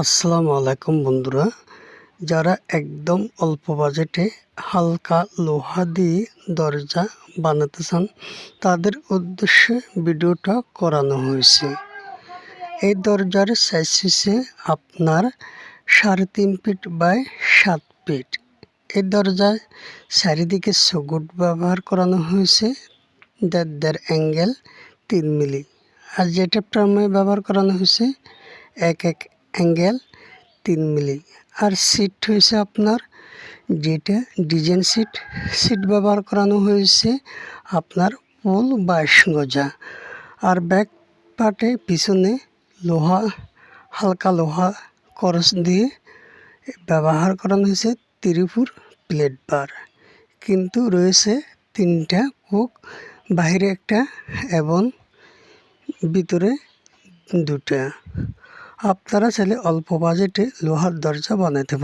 আসসালামু আলাইকুম বন্ধুরা। যারা একদম অল্প বাজেটে হালকা লোহা দিয়ে দরজা বানাতে চান, তাদের উদ্দেশ্যে ভিডিওটা করানো হয়েছে। এই দরজার সাইজ হচ্ছে আপনার সাড়ে তিন ফিট বাই সাত ফিট এই দরজায় চারিদিকে সগুট ব্যবহার করানো হয়েছে দেড় দেড় অ্যাঙ্গেল তিন মিলি। আর যেটা প্রামে ব্যবহার করানো হয়েছে, এক এক অ্যাঙ্গেল তিন মিলি। আর সিট হয়েছে আপনার যেটা ডিজাইন সিট সিট ব্যবহার করানো হয়েছে আপনার পুল বাইশ গজা। আর ব্যাক পার্টে পিছনে লোহা, হালকা লোহা করস দিয়ে ব্যবহার করানো হয়েছে ত্রিপুর প্লেট বার কিন্তু রয়েছে তিনটা হুক, বাইরে একটা এবং ভিতরে দুটা। আপনারা চাইলে অল্প বাজেটে লোহার দরজা বানাইতে পারেন